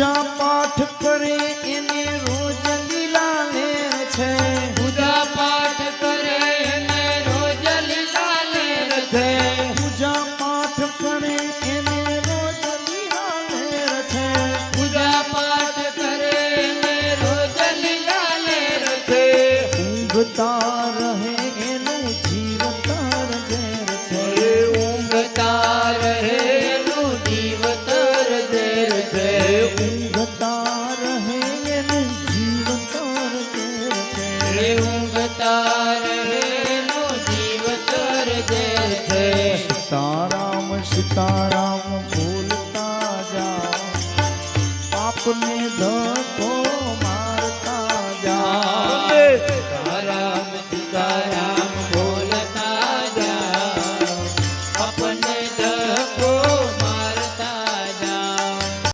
પૂજા પાઠ કરે એને રોજ લીલા લે છે પૂજા પાઠ કરે એને રોજ લીલા લે છે પૂજા પાઠ કરે એને રોજ લીલા લે છે પૂજા પાઠ કરે એને રોજ લીલા લે છે ઊંઘતા રહે સીતારામ સીતારામ બોલતા જા. આપને ધક્કો મારતા જા. સીતારામ સીતારામ.